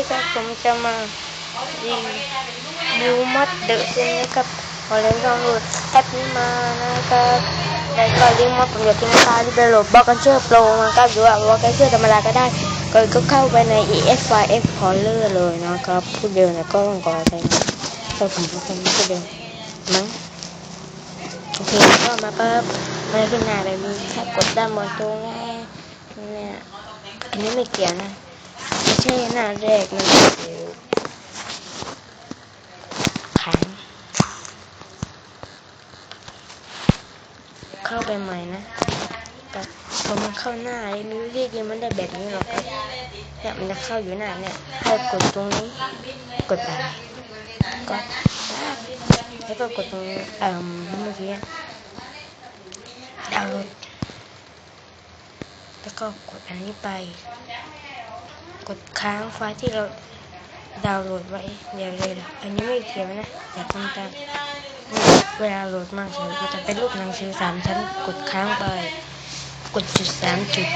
ดีครับ ผมจะมารีวิวมัดเดอะเซนนะครับพอเล่นลองโหลดแอปนี้มานะครับแล้วก็ลิงก์มาผมจะทิ้งค่าที่ไปโหลดบล็อกกันเชื่อโปรนะครับหรือว่าบล็อกกันเชื่อธรรมดาก็ได้ก็ก็เข้าไปใน ESYF Caller เลยนะครับพูดเดียวนะก็ต้องกอะไรนะแต่ผมก็คงไม่พูดเดียวมั้งโอเคก็มาปั๊บมันขึ้นหน้าแบบนี้แค่กดด้านบนตรงนี้เนี่ยอันนี้ไม่เกี่ยวนะ ใช่หน้าแรกมันคือขังเข้าไปใหม่นะแต่พอมันเข้าหน้าไอ้มิวสิกมันได้แบบนี้หรอกครับเนี่ยมันจะเข้าอยู่หน้าเนี่ยให้กดตรงนี้กดไปกดแล้วก็กดตรงเอ่อเมื่อกี้ดาวน์โหลดแล้วก็กดอันนี้ไป กดค้างไฟล์ที่เราดาวน์โหลดไว้เดี๋ยวเลยนะอันนี้ไม่เขียวนะแต่ต้องตามเวลาโหลดมากเฉยก็จะเป็นรูปหนังสือสามชั้นกดค้างไป กดจุดสามจุด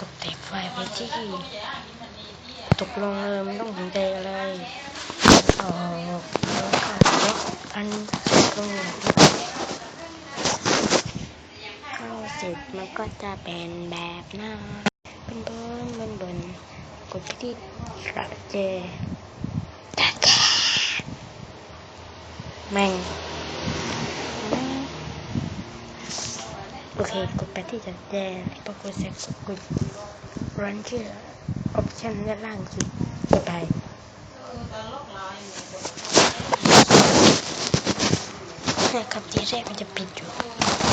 กดแตกไฟล์ไปที่ตกลงเลยไมันต้องสนใจอะไรอ๋อแล้วค่ะแล้วอันตรงเข้าเสร็จมันก็จะเป็นแบบหน้า เป็นบนบนบนกดที่กระเจกระเจแมงโอเคกดไปที่กระเจพอกดเสร็จกดรันชื่อออปชั่นด้านล่างสุดกดไปนะครับทีแรกมันจะปิดอยู่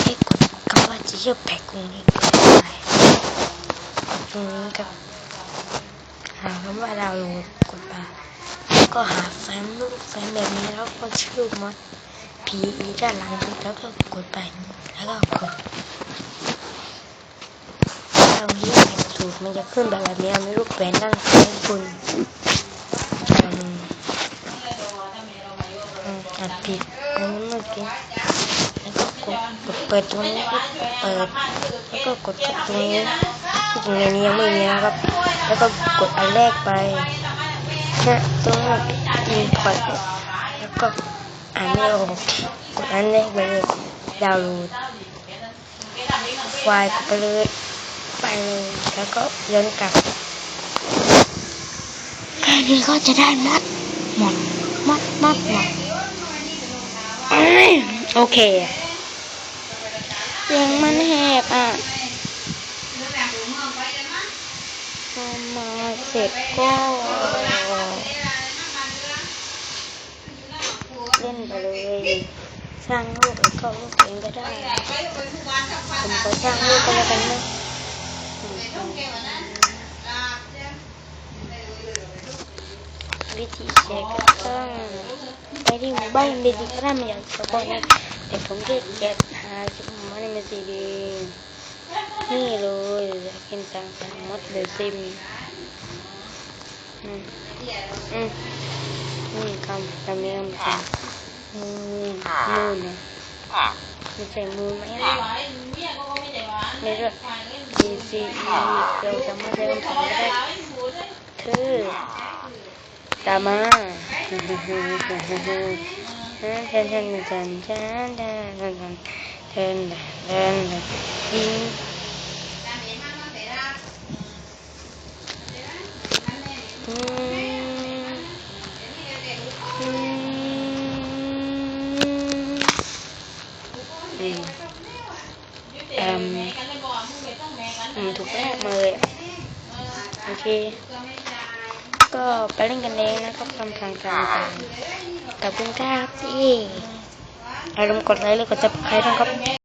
ให้กดคำว่าจีเอแพ็กตรงนี้ ตรงนี้กับ หาคำว่าดาวลดกดมาแล้วก็หาแฟ้มรูปแฟ้มแบบนี้แล้วก็ชื่อมอด PE ด้านหลังแล้วก็กดไปแล้วก็กดตรงนี้เป็นสูตรมันจะขึ้นแบบนี้ไม่รู้แฟ้มด้านซ้ายคุณอัดผิดอันนี้เมื่อกี้แล้วก็กดเปิดตรงนี้เปิดแล้วก็กดตรงนี้ ในนี้ยังไม่มีนะครับ แล้วก็กดอันแรกไปนะตรงอินพอร์ตแล้วก็อ่านไม่ออกกดอันแรกไปเลยดาวน์โหลดไฟล์ไปเลยไปเลยแล้วก็ย้อนกลับแค่นี้ก็จะได้มัดหมดมัดมัดหมดโอเคเสียงมันแหบอะ พอมา เสร็จก็เล่นไปเลยสร้างรูปแล้วก็รูปเองก็ได้ผมก็สร้างรูปก็แล้วกันนะวิธีเช็คก็ต้องไปที่หมู่บ้านเดดิกรัมอย่างสกอนะแต่ผมจะเก็บหาจุดมันไม่สีดีนี่เลยกินจังจังมดเลยซิม อืมอืมนี่คำคำนี้คำจังมูนมูนนะไม่ใช่มูนไหมไม่รู้ดีซีเราจะมาเริ่มทำได้คือตามมาเทนเทนเทนเทนเทนเทนเทนเทนเทนเทนเทนยิงอืมอืม อืมเอ่มอืมถูกแรกมาเลยโอเค ก็ไปเล่นกันเองนะครับคำสั่งต่างๆขอบคุณครับที่อย่าลืมกดไลค์หรือกดซับสไครต์นะครับ